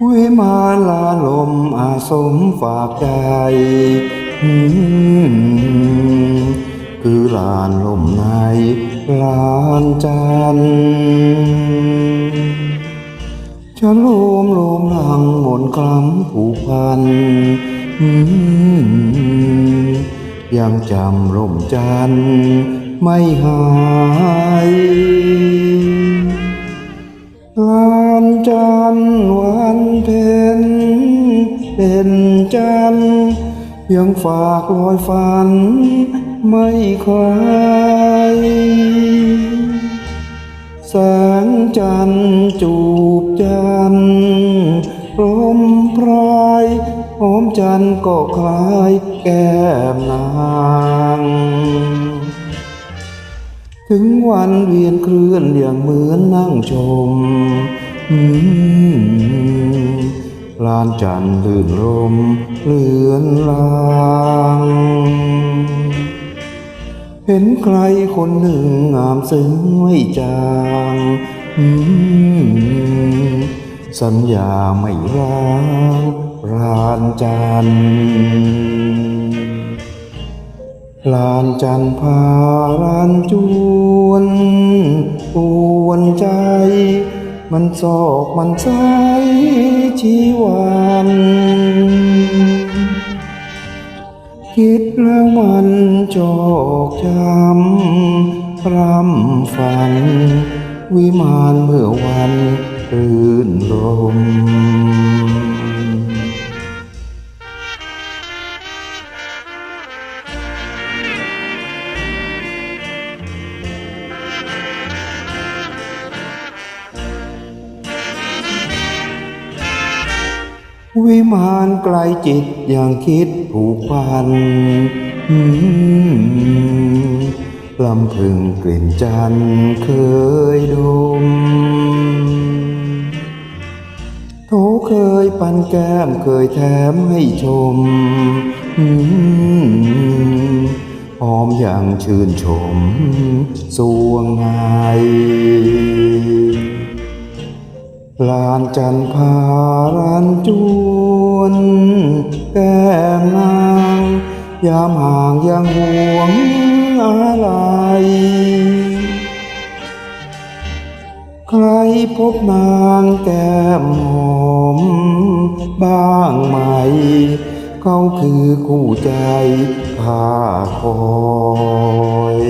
มานลาลมอาสมฝากใจ คือลานลมในลานจันทร์ฉันโลมโลมหลังหมนคล้ำผูกพัน ยังจำร่มจันทร์ไม่หาย เป็นจันยังฝากรอยฝัน ไม่คลายแสงจันจูบจันทร์ลมพรายหอมจันก็คล้ายแก้มนางถึงวันเวียนเคลื่อนอย่างเหมือนนั่งชม อืม ลานจันลื่นลมเลือนลางเห็นใครคนหนึ่งงามซึ้งไม่จางสัญญาไม่ร้างรานจันลานจันพาลานจวนปวนใจ มันศกมันใจชีวันคิดแล้วมันจกจำรำฝัน วิมานเมื่อวันรื่นรม วิมานไกลจิตอย่างคิดผูกพันลำพึงกลิ่นจันเคยดมโถเคยปันแก้มเคยแถมให้ชมอืมหอมอย่างชื่นชมสวงไง ลานจันพาลานจวนแก้มนางยามห่างยังห่วงอะไร ใครพบนางแก้มหอมบ้างไหม เขาคือคู่ใจข้าคอย